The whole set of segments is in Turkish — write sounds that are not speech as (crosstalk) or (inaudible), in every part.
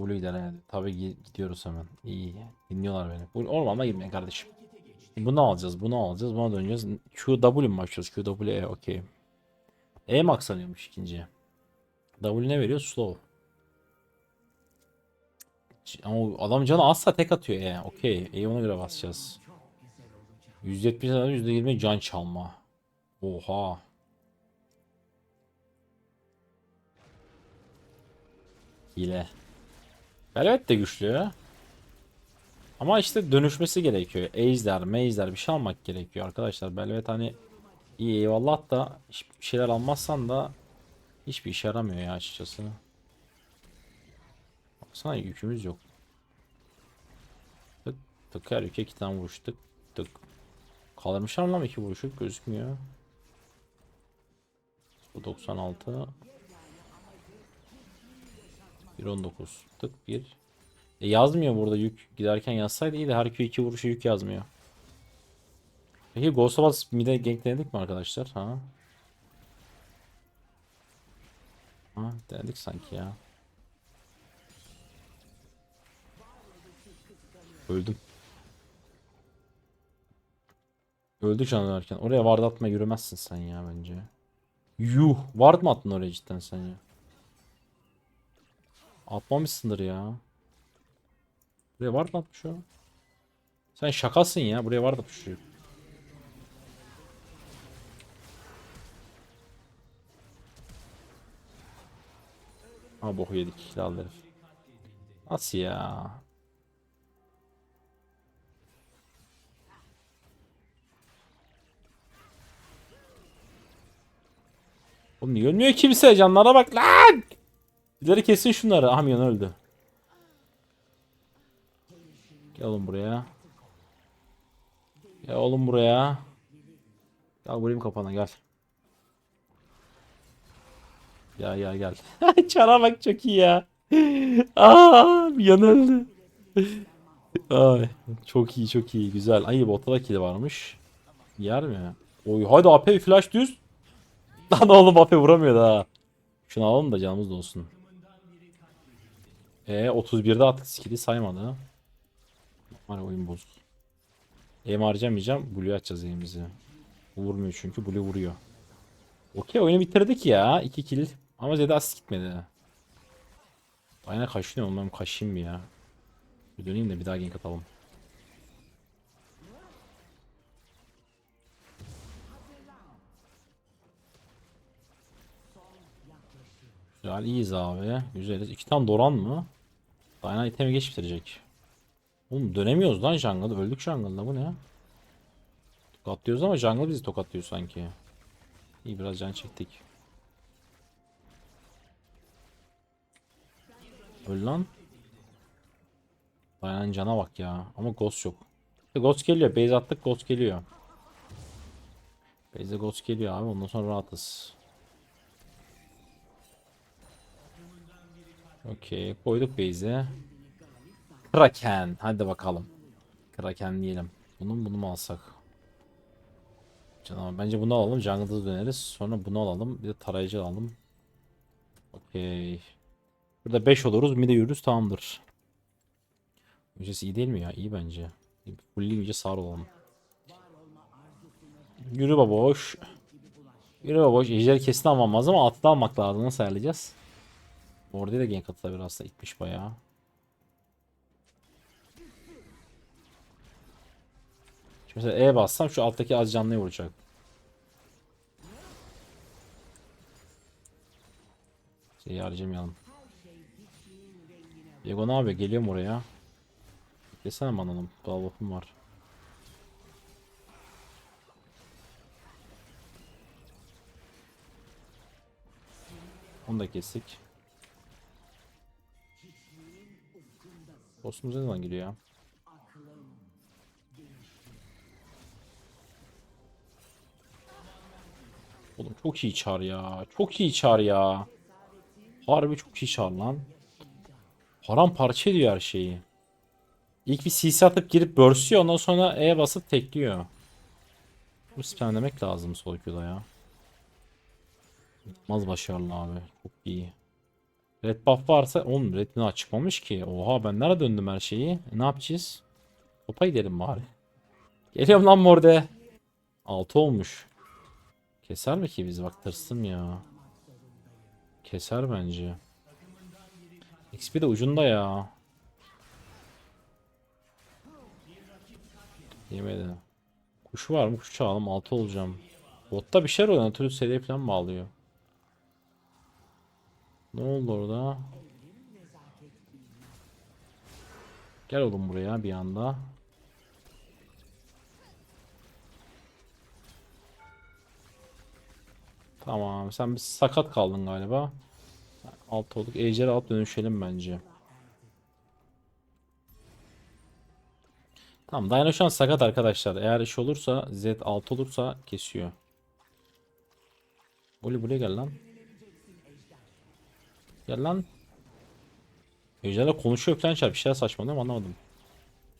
Blue gider. Tabii gi- gidiyoruz hemen. İyi. Dinliyorlar beni. Bu ormana girmeyin kardeşim. Bunu alacağız, bunu alacağız, buna döneceğiz. QW mi başlıyoruz? QW, E, okey. E max sanıyormuş ikinciye. W ne veriyor? Slow. Ama adam canı azsa tek atıyor E. Okey. E'yi ona göre basacağız. %70 %20 can çalma. Oha. Hile. Velvet de güçlü. Ama işte dönüşmesi gerekiyor. Ejder, mejder bir şey almak gerekiyor arkadaşlar. Velvet hani iyi eyvallah da hiçbir şeyler almazsan da hiçbir işe yaramıyor ya açıkçası. Baksana yükümüz yok. Tık tık her yüke iki tane vuruş tık tık. Kaldırmışlar mı lan iki vuruşu gözükmüyor. Bu 96. 1.19 tık 1. E yazmıyor burada yük giderken yazsaydı iyiydi. Her Q 2 vuruşu yük yazmıyor. Peki Ghost of Us mid'e gank denedik mi arkadaşlar? Ha? Ha denedik sanki ya. Öldüm. Öldü can dönerken. Oraya ward atma yürümezsin sen ya bence. Yuh. Ward mı attın oraya cidden sen ya? Atmamışsındır ya. Buraya ward mı atmış o? Sen şakasın ya. Buraya ward atmış çocuk. Ha boku yedik. Lal herif. Nasıl ya? Oğlum niye ölmüyor kimse? Canlara bak lan! Birileri kesin şunları. Ah Mion öldü. Gel oğlum buraya. Gel oğlum buraya. Gel vurayım kafana gel. Gel gel gel. (laughs) Çara bak çok iyi ya. Aa (laughs) Mion öldü. Ay, çok iyi çok iyi güzel. Ay botta da kill varmış. Yer mi? Oy hadi AP flash düz. Lan oğlum AP vuramıyor da. Şunu alalım da canımız da olsun. E 31'de attık skill'i saymadı. Ya, oyun bozuk. Aim harcamayacağım. Blue açacağız aim'imizi. Vurmuyor çünkü Blue vuruyor. Okey oyunu bitirdik ya. 2 kill. Ama Zed'e asist gitmedi. Aynen kaşınıyor ben kaşıyım bir ya. Bir döneyim de bir daha gank atalım. Güzel iyiyiz abi. Güzeliz. İki tane Doran mı? Dayana itemi geç bitirecek. Oğlum dönemiyoruz lan jungle'da. Öldük jungle'da bu ne? Tokatlıyoruz ama jungle bizi tokatlıyor sanki. İyi biraz can çektik. Öl lan. Dayanan cana bak ya. Ama ghost yok. Ghost geliyor. Base attık ghost geliyor. Base'e ghost geliyor abi. Ondan sonra rahatız. Okey. Koyduk base'e. Kraken. Hadi bakalım. Kraken diyelim. Bunu bunu mu alsak? Canım bence bunu alalım. Jungle'da döneriz. Sonra bunu alalım. Bir de tarayıcı alalım. Okey. Burada 5 oluruz. Mid'e yürürüz. Tamamdır. Öncesi iyi değil mi ya? İyi bence. Fullleyince sağır olalım. Yürü baboş. Yürü baboş. Ejder kesin almam lazım ama atlı almak lazım. Nasıl ayarlayacağız? Orada da gank atılabilir aslında. itmiş bayağı. Şimdi mesela E bassam şu alttaki az canlıya vuracak. Şeyi harcamayalım. Diego ne yapıyor? Geliyorum oraya. Beklesene mananım. Balvopum var. Onu da kestik. Boss'umuz ne zaman geliyor ya? Oğlum çok iyi çar ya. Çok iyi çar ya. Harbi çok iyi çar lan. Paramparça ediyor her şeyi. İlk bir CC atıp girip burst'üyor ondan sonra E basıp tekliyor. Bu spamlemek lazım sol ya. Maz başarılı abi. Çok iyi. Red buff varsa oğlum daha çıkmamış ki. Oha ben nereye döndüm her şeyi? E, ne yapacağız? Topa gidelim bari. Geliyorum lan morde. 6 olmuş. Keser mi ki biz bak tırsım ya. Keser bence. XP de ucunda ya. Yemedi. Kuş var mı? Kuş çalalım 6 olacağım. Botta bir şeyler oluyor. Nautilus seviye falan mı alıyor? Ne oldu orada? Gel oğlum buraya bir anda. Tamam sen bir sakat kaldın galiba. Alt olduk. Ejder'e alıp dönüşelim bence. Tamam Dino şu an sakat arkadaşlar. Eğer iş olursa Z alt olursa kesiyor. Oli buraya gel lan. Gel lan. Ejder'le konuşuyor falan çarp. Bir şeyler saçmalıyor mu anlamadım.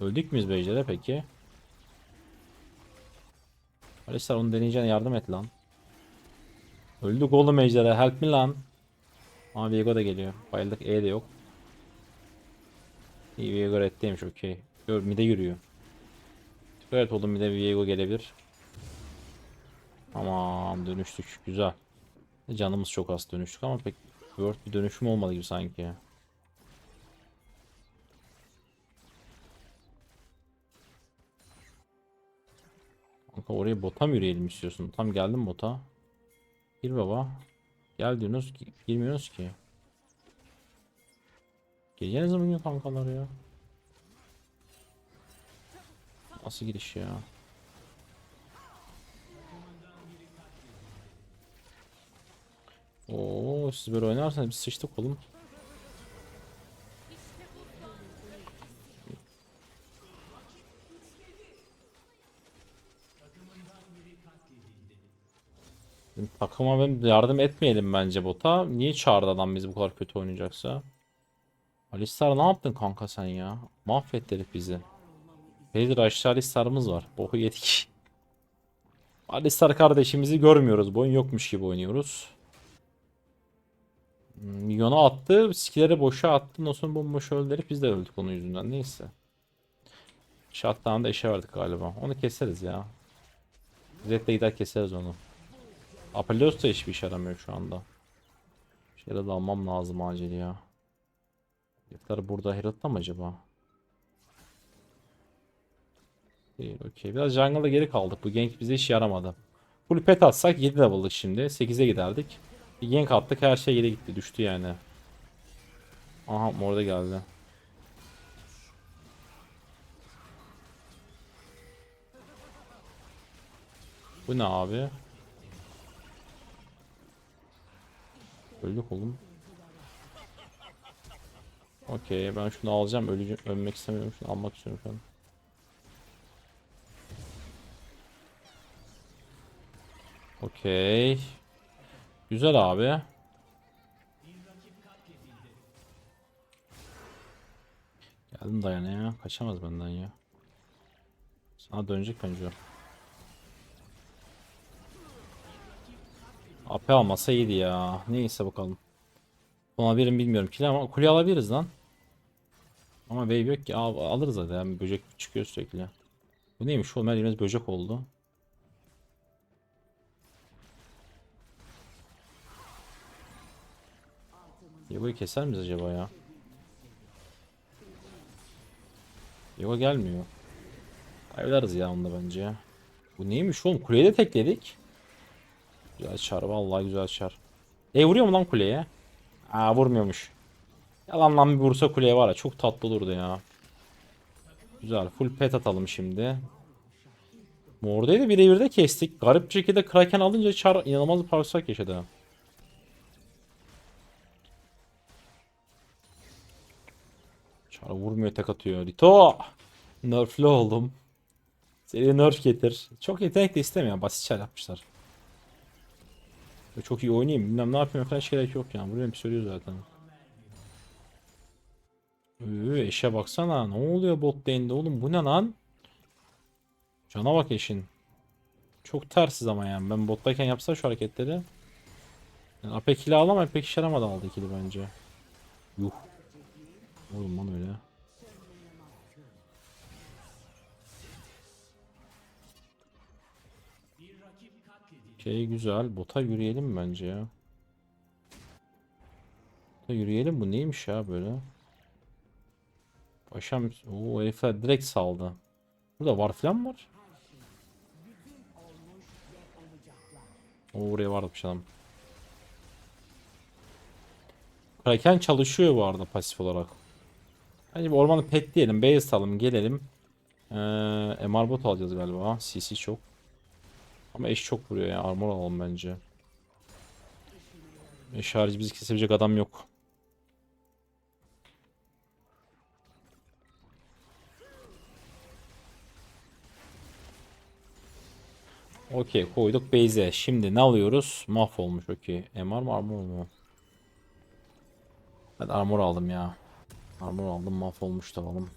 Öldük müyüz be Ejder'e peki? Alistar onu deneyeceğine yardım et lan. Öldük oğlum Ejder'e. Help me lan. Ama Viego da geliyor. Bayıldık. E de yok. İyi Viego reddeymiş okey. Gör mide yürüyor. Evet oğlum bir de Viego gelebilir. Aman dönüştük. Güzel. Canımız çok az dönüştük ama pek Word bir dönüşüm olmadı gibi sanki. Kanka oraya bota mı yürüyelim istiyorsun? Tam geldim bota. Gir baba. Gel diyorsunuz ki girmiyoruz ki. Geleceğiniz mi kankalar ya? Nasıl giriş ya? Oo, siz böyle oynarsanız biz sıçtık oğlum. Takıma ben yardım etmeyelim bence bota. Niye çağırdı adam bizi bu kadar kötü oynayacaksa? Alistar ne yaptın kanka sen ya? Mahvetti herif bizi. Nedir aşağı Alistar'ımız var. Boku yedik. (laughs) Alistar kardeşimizi görmüyoruz. Boyun yokmuş gibi oynuyoruz. Milyona attı. Skilleri boşa attı. Sonra bomboş öldü. Biz de öldük onun yüzünden. Neyse. Shutdown'da işe verdik galiba. Onu keseriz ya. Zed'le gider keseriz onu. Apelios da hiçbir işe yaramıyor şu anda. Herald almam lazım acil ya. Herald'lar burada Herald'da mı acaba? Değil okey. Biraz jungle'da geri kaldık. Bu gank bize hiç yaramadı. Full pet atsak 7 level'lık şimdi. 8'e giderdik. Gank attık her şey geri gitti. Düştü yani. Aha orada geldi. Bu ne abi? Öldük oğlum. Okey ben şunu alacağım. Öleceğim. Ölmek istemiyorum. Şunu almak istiyorum şu an. Okey. Güzel abi. Geldim dayana ya. Kaçamaz benden ya. Sana dönecek bence o. AP almasa iyiydi ya. Neyse bakalım. Ona birim bilmiyorum ki ama kule alabiliriz lan. Ama wave yok ki Al- alırız hadi böcek çıkıyor sürekli. Bu neymiş oğlum her böcek oldu. Yego'yu keser miyiz acaba ya? Yego gelmiyor. Kaybederiz ya onda bence ya. Bu neymiş oğlum? Kuleyi de tekledik. Güzel çar vallahi güzel çar. E vuruyor mu lan kuleye? Aa vurmuyormuş. Yalan lan bir vursa kuleye var ya çok tatlı olurdu ya. Güzel full pet atalım şimdi. Morda'yı da birebir de kestik. Garip bir şekilde Kraken alınca çar inanılmaz bir parçasak yaşadı. Çar vurmuyor tek atıyor. Rito! Nerf'lü oldum. Seri nerf getir. Çok yetenek de istemiyor. Basit çar yapmışlar. Çok iyi oynayayım. Bilmem ne yapıyorum falan hiç gerek yok yani. Buraya bir söylüyor zaten. Üü, eşe baksana. Ne oluyor bot lane'de oğlum? Bu ne lan? Cana bak eşin. Çok tersiz ama yani. Ben bottayken yapsa şu hareketleri. Yani AP kili alamam. Pek işe yaramadan aldı ikili bence. Yuh. Oğlum lan öyle. Şey güzel. Bota yürüyelim bence ya. Bota yürüyelim bu neymiş ya böyle? Paşam o herifler direkt saldı. Burada var falan var. O oraya varmış adam. Kraken çalışıyor bu arada pasif olarak. Hani bir ormanı pet diyelim. Base alalım gelelim. Ee, MR bot alacağız galiba. CC çok. Ama eş çok vuruyor ya. Armor alalım bence. Eş harici bizi kesebilecek adam yok. Okey koyduk base'e. Şimdi ne alıyoruz? Mahvolmuş okey. MR mı armor mu? Ben armor aldım ya. Armor aldım mahvolmuş alalım.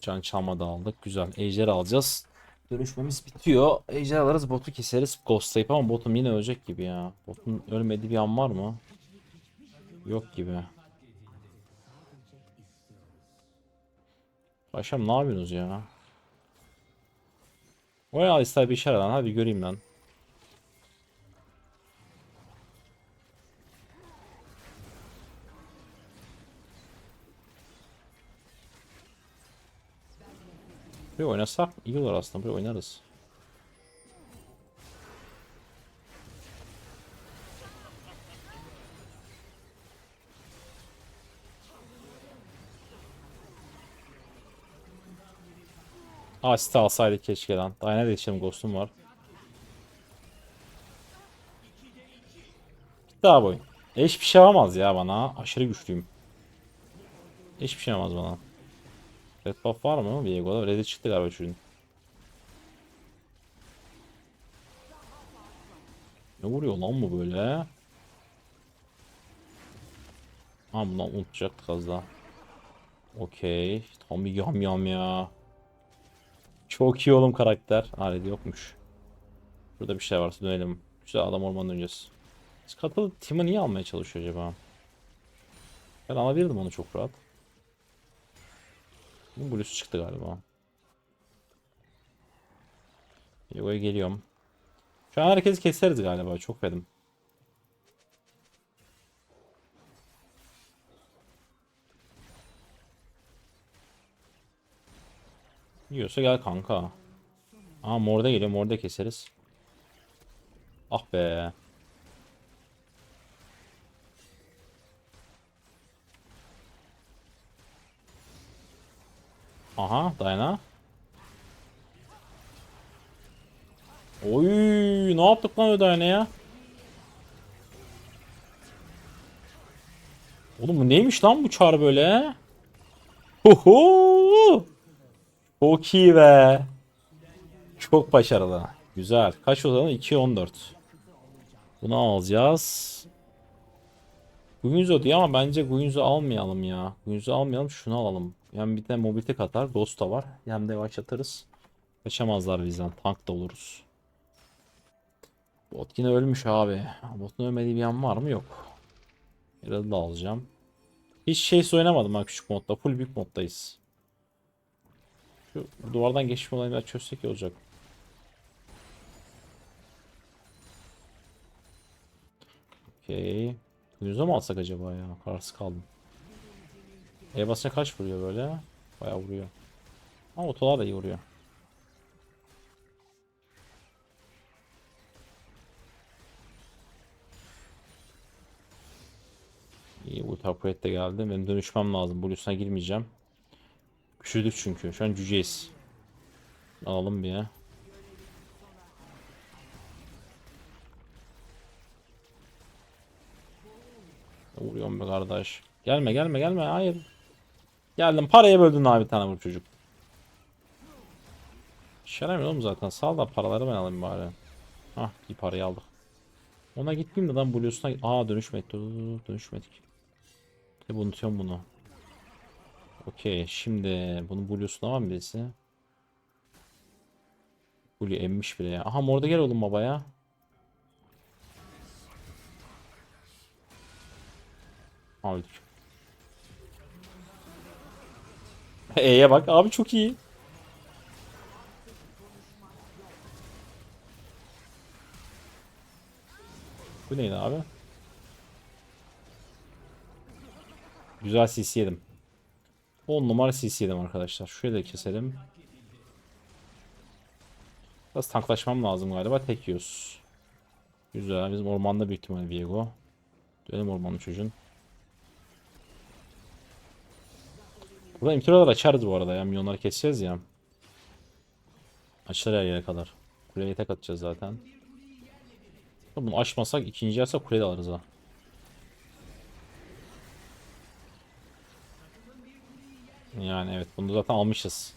Can çalma da aldık. Güzel. Ejder alacağız. Dönüşmemiz bitiyor. Ejder alırız botu keseriz. Ghostlayıp ama botum yine ölecek gibi ya. Botun ölmediği bir an var mı? Yok gibi. Paşam ne yapıyorsunuz ya? Oya Alistar bir işaret lan. Hadi göreyim lan. Buraya oynasak iyi olur aslında. Buraya oynarız. Asiste alsaydık keşke lan. Daha nerede yetişelim ghost'um var. Gitti abi oyun. E, Hiçbir şey yapamaz ya bana. Aşırı güçlüyüm. Hiçbir şey yapamaz bana. Red buff var mı? Viego'da red'e çıktı galiba çocuğun. Ne vuruyor lan bu böyle? Ha bundan unutacaktık az daha. Okey. Tam bir yam yam ya. Çok iyi oğlum karakter. Ha red yokmuş. Burada bir şey varsa dönelim. Güzel adam ormandan döneceğiz. Scuttle Tim'i niye almaya çalışıyor acaba? Ben alabilirdim onu çok rahat. Blues çıktı galiba. Yoga geliyorum. Şu an herkesi keseriz galiba. Çok fedim. Yiyorsa gel kanka. Aa morda geliyor. Morda keseriz. Ah be. Aha Dayana. Oy ne yaptık lan o Dayana'ya? Oğlum bu neymiş lan bu çar böyle? Huhu! Çok iyi be. Çok başarılı. Güzel. Kaç o zaman? 2.14. Bunu alacağız. Guinzo diyor ama bence Guinzo almayalım ya. Guinzo almayalım şunu alalım. Yani bir de mobilite katar. Ghost da var. Hem de yavaşlatırız. Kaçamazlar bizden. Tank da oluruz. Bot yine ölmüş abi. Botun ölmediği bir an var mı? Yok. Herald'ı da alacağım. Hiç şey oynamadım ha küçük modda. Full büyük moddayız. Şu duvardan geçme olayını biraz çözsek iyi olacak. Okey. Yüzde mi alsak acaba ya? Kararsız kaldım. E basınca kaç vuruyor böyle? Bayağı vuruyor. Ama otolar da iyi vuruyor. İyi ulti upgrade de geldi. Benim dönüşmem lazım. Blues'una girmeyeceğim. Küçüldük çünkü. Şu an cüceyiz. Alalım bir ya. Vuruyorum be kardeş. Gelme gelme gelme hayır. Geldim paraya böldün abi bir tane bu çocuk. Şaramıyor oğlum zaten. Sal da paraları ben alayım bari. Hah iyi parayı aldık. Ona gitmeyeyim de lan Blue'suna Aa dönüşmedi. Dur, dur, dur, dönüşmedik. Hep unutuyorum bunu. Okey şimdi bunun Blue'suna var mı birisi? Blue emmiş bile ya. Aha morda gel oğlum baba ya. Ha (laughs) E'ye bak abi çok iyi. Bu neydi abi? Güzel CC yedim. 10 numara CC yedim arkadaşlar. Şurayı da keselim. Biraz tanklaşmam lazım galiba. Tek yiyoruz. Güzel. Bizim ormanda büyük ihtimalle Viego. Dönelim ormanın çocuğun. Burada imtiralar açarız bu arada ya. Milyonları keseceğiz ya. Açılır her yere kadar. Kuleye tek atacağız zaten. Bunu açmasak ikinci yerse kuleyi de alırız ha. Yani evet bunu zaten almışız.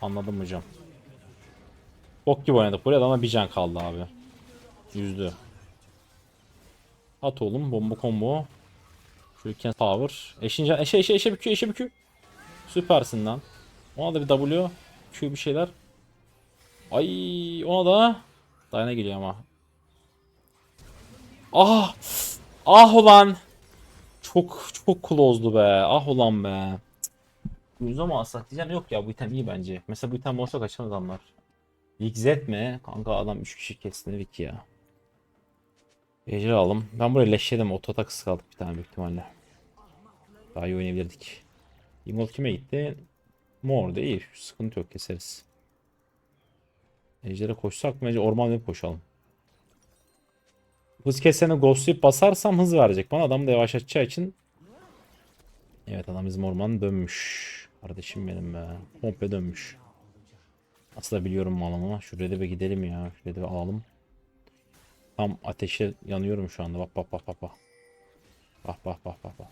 Anladım hocam. Bok gibi oynadık buraya ama bir can kaldı abi. Yüzdü. At oğlum bomba combo. Şuraya power. Eşin can eşe eşe eşe bükü eşe bükü. Süpersin lan. Ona da bir W. Q bir şeyler. Ay ona da dayana geliyor ama. Ah! Ah ulan! Çok çok close'du be. Ah ulan be. Yüzü mü alsak diyeceğim yok ya bu item iyi bence. Mesela bu item olsa kaçan adamlar. Lig Z mi? Kanka adam 3 kişi kesti Lig ya. Ejder aldım. Ben buraya leşledim. Oto atak kaldık bir tane büyük ihtimalle. Daha iyi oynayabilirdik. Emote kime gitti? Mor değil. Sıkıntı yok keseriz. Ejder'e koşsak mı? Ejder orman koşalım. Hız kesene ghostlayıp basarsam hız verecek bana. Adam da yavaşlatacağı için. Evet adam bizim orman dönmüş. Kardeşim benim be. Komple dönmüş. Aslında biliyorum malımı. Şuraya da bir gidelim ya. Da bir alalım. Tam ateşe yanıyorum şu anda. Bak bak bak bak bak. Bak bak bak bak bak.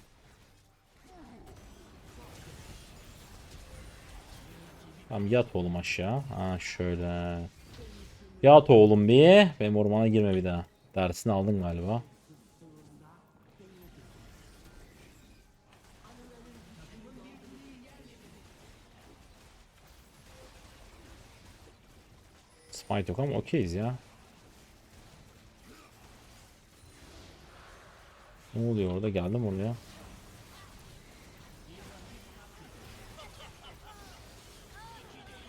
Tamam yat oğlum aşağı. Ha şöyle. Yat oğlum bir. Benim ormana girme bir daha. Dersini aldın galiba. Smite yok ama okeyiz ya. Ne oluyor orada? Geldim oraya.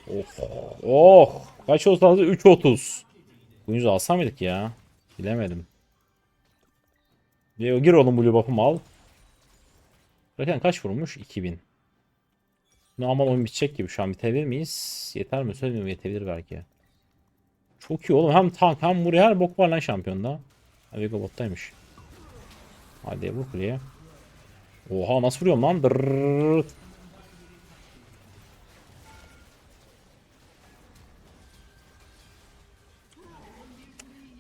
Oh. Oh. Kaç olsa 3.30. Bu yüzü alsam mıydık ya? Bilemedim. Leo gir oğlum blue buff'ımı al. Zaten kaç vurmuş? 2000. Ne aman oyun bitecek gibi şu an bitebilir miyiz? Yeter mi? Söylemiyorum yetebilir belki. Çok iyi oğlum. Hem tank hem buraya her bok var lan şampiyonda. Vega bottaymış. Hadi vur kuleye. Oha nasıl vuruyorum lan? Dırrrrt.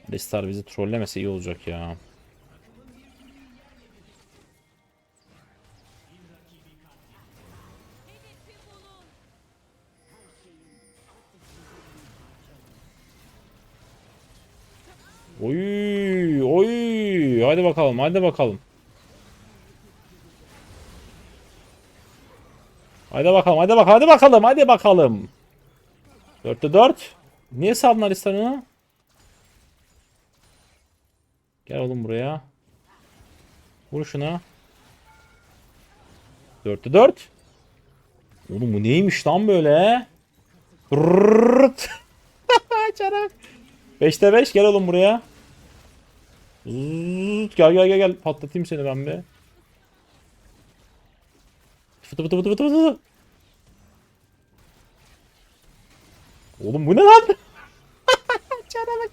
Alistar bizi trollemese iyi olacak ya. Bakalım, hadi bakalım. Hadi bakalım, hadi bakalım, hadi bakalım, hadi bakalım. 4'te 4. Niye saldın Alistan'ı? Gel oğlum buraya. Vur şuna. 4'te 4. Oğlum bu neymiş lan böyle? Rrrrt. Çarak. 5'te 5 gel oğlum buraya. Zıt, gel gel gel gel patlatayım seni ben be. Fıtı fıtı fıtı fıtı fıtı. Oğlum bu ne lan? (laughs) Çara bak.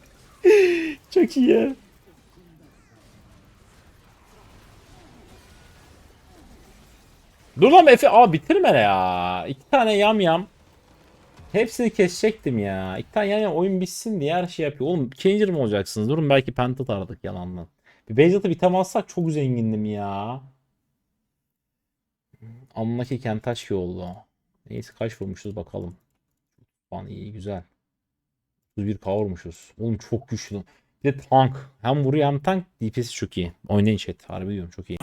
Çok iyi ya. Dur lan Efe. Aa bitirme ya. İki tane yam yam. Hepsini kesecektim ya. İki tane yani oyun bitsin diye her şey yapıyor. Oğlum changer mı olacaksınız? Durun belki penta tardık yalandan. Bir Beyzat'ı bitem alsak çok zengindim ya. Anlaki kentaş oldu. Neyse kaç vurmuşuz bakalım. Falan iyi güzel. 31k vurmuşuz. Oğlum çok güçlü. Bir de tank. Hem vuruyor hem tank. DPS'i çok iyi. Oynayın chat. Harbi diyorum çok iyi.